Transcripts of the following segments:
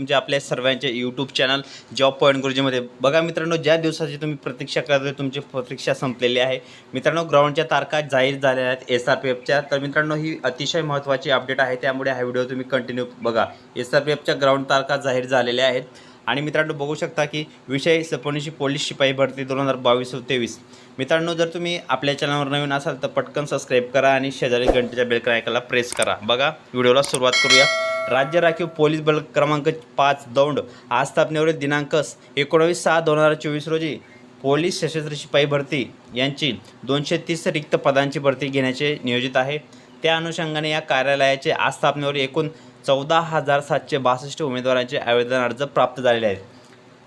तुमच्या आपल्या सर्वांचे यूट्यूब चॅनल जॉब पॉईंट गुरुजीमध्ये बघा मित्रांनो ज्या दिवसाची तुम्ही प्रतीक्षा करत तुमची प्रतीक्षा संपलेली आहे. मित्रांनो ग्राउंडच्या तारखा जाहीर झालेल्या आहेत एस आर पी एफच्या तर मित्रांनो ही अतिशय महत्त्वाची अपडेट आहे. त्यामुळे हा व्हिडिओ तुम्ही कंटिन्यू बघा. एस आर पी एफच्या ग्राउंड तारखा जाहीर झालेल्या आहेत. आणि मित्रांनो बघू शकता की विषय सपोनिशी पोलीस शिपाई भरती दोन हजार बावीस तेवीस. मित्रांनो जर तुम्ही आपल्या चॅनलवर नवीन असाल तर पटकन सबस्क्राईब करा आणि शेजारी घंटेच्या बेलकर ऐकायला प्रेस करा. बघा व्हिडिओला सुरुवात करूया. राज्य राखीव पोलीस बल क्रमांक पाच दौंड आस्थापनेवरील दिनांक एकोणावीस सहा दोन हजार चोवीस रोजी पोलीस सशस्त्र शिपाई भरती यांची दोनशे तीस रिक्त पदांची भरती घेण्याचे नियोजित आहे. त्या अनुषंगाने या कार्यालयाचे आस्थापनेवर एकूण चौदा हजार सातशे बासष्ट उमेदवारांचे आवेदन अर्ज प्राप्त झालेले आहेत.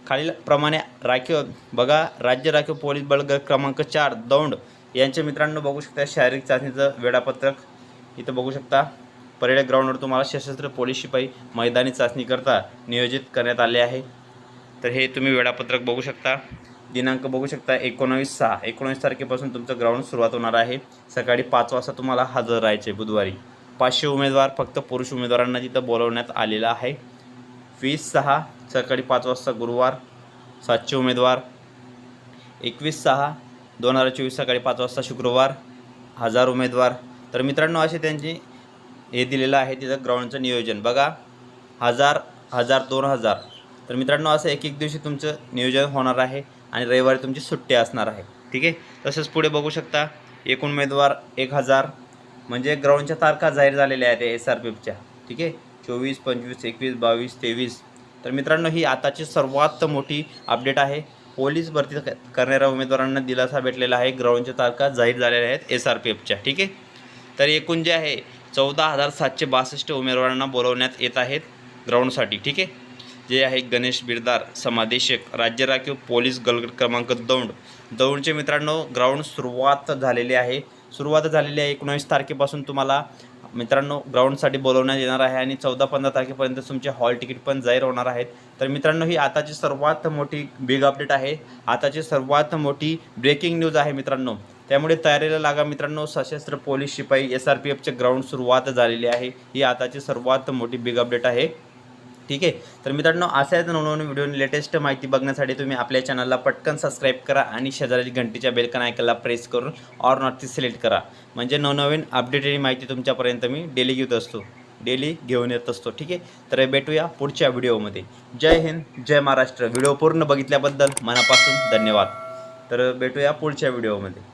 खालील प्रमाणे राखीव बघा राज्य राखीव पोलीस बळ क्रमांक चार दौंड यांचे मित्रांनो बघू शकता शारीरिक चाचणीचं वेळापत्रक इथं बघू शकता. परेड ग्राउंडवर तुम्हाला सशस्त्र पोलीस शिपाई मैदानी चाचणीकरता नियोजित करण्यात आले आहे. तर हे तुम्ही वेळापत्रक बघू शकता. दिनांक बघू शकता एकोणावीस सहा. एकोणावीस तारखेपासून तुमचं ग्राउंड सुरुवात होणार आहे. सकाळी पाच वाजता तुम्हाला हजर राहायचे बुधवारी. पाचशे उमेदवार फक्त पुरुष उमेदवारांना तिथं बोलवण्यात आलेलं आहे. वीस सहा सकाळी पाच वाजता गुरुवार सातशे उमेदवार. एकवीस सहा दोन हजार चोवीस सकाळी पाच वाजता शुक्रवार हजार उमेदवार. तर मित्रांनो असे त्यांची हे दिलेलं आहे तिथं ग्राउंडचं नियोजन. बघा हजार हजार दोन हजार. तर मित्रांनो असं एक एक दिवशी तुमचं नियोजन होणार आहे आणि रविवारी तुमची सुट्टी असणार आहे. ठीक आहे? तसंच पुढे बघू शकता एकूण उमेदवार एक हजार. म्हणजे ग्राउंडच्या तारखा जाहीर झालेल्या आहेत एस आर पी एफच्या ठीक आहे? चोवीस पंचवीस एकवीस बावीस तेवीस. तर मित्रांनो ही आताची सर्वात मोठी अपडेट आहे. पोलीस भरती करणाऱ्या उमेदवारांना दिलासा भेटलेला आहे. ग्राउंडच्या तारखा जाहीर झालेल्या आहेत एस आर पी एफच्या ठीक आहे? तर एकूण जे आहे चौदा हजार सातशे बासष्ट उमेदवारांना बोलवण्यात येत आहेत ग्राउंडसाठी ठीक आहे? जे आहे गणेश बिरदार समादेशक राज्य राखीव पोलीस गलगट क्रमांक दौंड दौंडचे मित्रांनो ग्राउंड सुरुवात झालेली आहे. सुरुवात झालेली आहे एकोणावीस तारखेपासून तुम्हाला. मित्रांनो ग्राउंडसाठी बोलवण्यात येणार आहे आणि चौदा पंधरा तारखेपर्यंत तुमचे हॉल तिकीट पण जाहीर होणार आहेत. तर मित्रांनो ही आताची सर्वात मोठी बिग अपडेट आहे. आताची सर्वात मोठी ब्रेकिंग न्यूज आहे मित्रांनो. त्यामुळे तयारीला लागा मित्रांनो सशस्त्र पोलीस शिपाई एस आर पी एफचे ग्राउंड सुरुवात झालेली आहे. ही आताची सर्वात मोठी बिग अपडेट आहे. ठीक आहे? तर मित्रांनो अशाच नवनवीन व्हिडिओ लेटेस्ट माहिती बघण्यासाठी तुम्ही आपल्या चॅनलला पटकन सबस्क्राईब करा आणि शेजारी घंटीच्या बेलकन ऐकायला प्रेस करून ऑर नॉटची सिलेक्ट करा. म्हणजे नवनवीन अपडेटेड माहिती तुमच्यापर्यंत मी डेली घेत असतो. डेली घेऊन येत असतो. ठीक आहे? तर भेटूया पुढच्या व्हिडिओमध्ये. जय हिंद जय महाराष्ट्र. व्हिडिओ पूर्ण बघितल्याबद्दल मनापासून धन्यवाद. तर भेटूया पुढच्या व्हिडिओमध्ये.